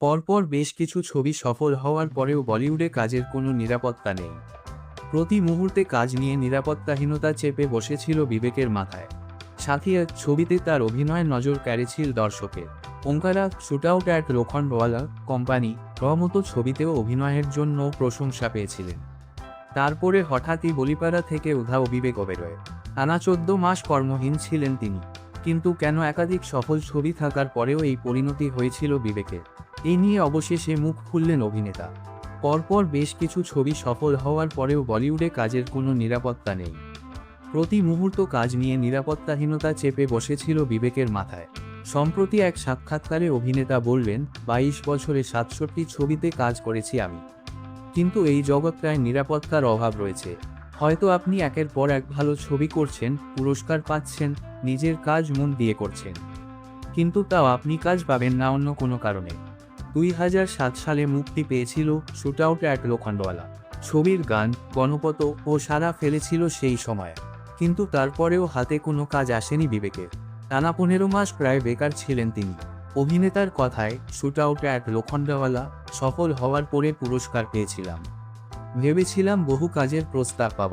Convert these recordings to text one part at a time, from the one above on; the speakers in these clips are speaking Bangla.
পরপর বেশ কিছু ছবি সফল হওয়ার পরেও বলিউডে কাজের কোনো নিরাপত্তা নেই। প্রতি মুহূর্তে কাজ নিয়ে নিরাপত্তাহীনতা চেপে বসেছিল বিবেকের মাথায়। সাথিয়া ছবিতে তার অভিনয়ের নজর কেড়েছিল দর্শকের। Omkara shootout at Lokhandwala company র মতো ছবিতেও অভিনয়ের জন্য প্রশংসা পেয়েছিলেন। তারপরে হঠাৎই বলিপাড়া থেকে উধাও বিবেক ওবেরয় টানা চোদ্দ মাস কর্মহীন ছিলেন তিনি। কিন্তু কেন একাধিক সফল ছবি থাকার পরেও এই পরিণতি হয়েছিল বিবেকের। এই নিয়ে অবশেষে মুখ খুললেন অভিনেতা। পরপর বেশ কিছু ছবি সফল হওয়ার পরেও বলিউডে কাজের কোনো নিরাপত্তা নেই। প্রতি মুহূর্ত কাজ নিয়ে নিরাপত্তাহীনতা চেপে বসেছিল বিবেকের মাথায়। সম্প্রতি এক সাক্ষাৎকারে অভিনেতা বললেন, বাইশ বছরে সাতষট্টি ছবিতে কাজ করেছি আমি। কিন্তু এই জগৎটায় নিরাপত্তার অভাব রয়েছে। হয়তো আপনি একের পর এক ভালো ছবি করছেন, পুরস্কার পাচ্ছেন, নিজের কাজ মন দিয়ে করছেন। কিন্তু তাও আপনি কাজ পাবেন না অন্য কোনো কারণে। দুই হাজার সাত সালে মুক্তি পেয়েছিল শুটআউট অ্যাট লোখণ্ডওয়ালা। ছবির গান, গণপত ও সারা ফেলেছিল সেই সময়। কিন্তু তারপরেও হাতে কোনো কাজ আসেনি বিবেকের টানা পনেরো মাস প্রায় বেকার ছিলেন তিনি। অভিনেতার কথায়, শুটআউট অ্যাট লোখণ্ডওয়ালা সফল হওয়ার পরে পুরস্কার পেয়েছিলাম। ভেবেছিলাম বহু কাজের প্রস্তাব পাব,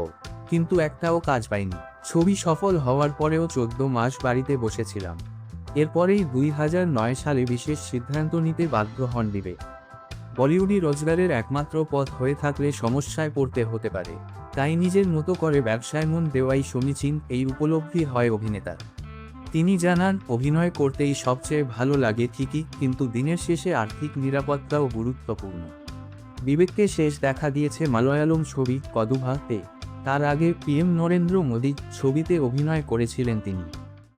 কিন্তু একটাও কাজ পাইনি। ছবি সফল হওয়ার পরেও চোদ্দ মাস বাড়িতে বসেছিলাম। এরপরেই দুই হাজার নয় সালে বিশেষ সিদ্ধান্ত নিতে বাধ্য হন বিবেক বলিউডি রোজগারের একমাত্র পথ হয়ে থাকলে সমস্যায় পড়তে হতে পারে। তাই নিজের মতো করে ব্যবসায় মন দেওয়াই সমীচীন, এই উপলব্ধি হয় অভিনেতার। তিনি জানান, অভিনয় করতেই সবচেয়ে ভালো লাগে ঠিকই, কিন্তু দিনের শেষে আর্থিক নিরাপত্তাও গুরুত্বপূর্ণ। বিবেককে শেষ দেখা দিয়েছে মালয়ালম ছবি কদুভাতে। তার আগে পিএম নরেন্দ্র মোদী ছবিতে অভিনয় করেছিলেন তিনি।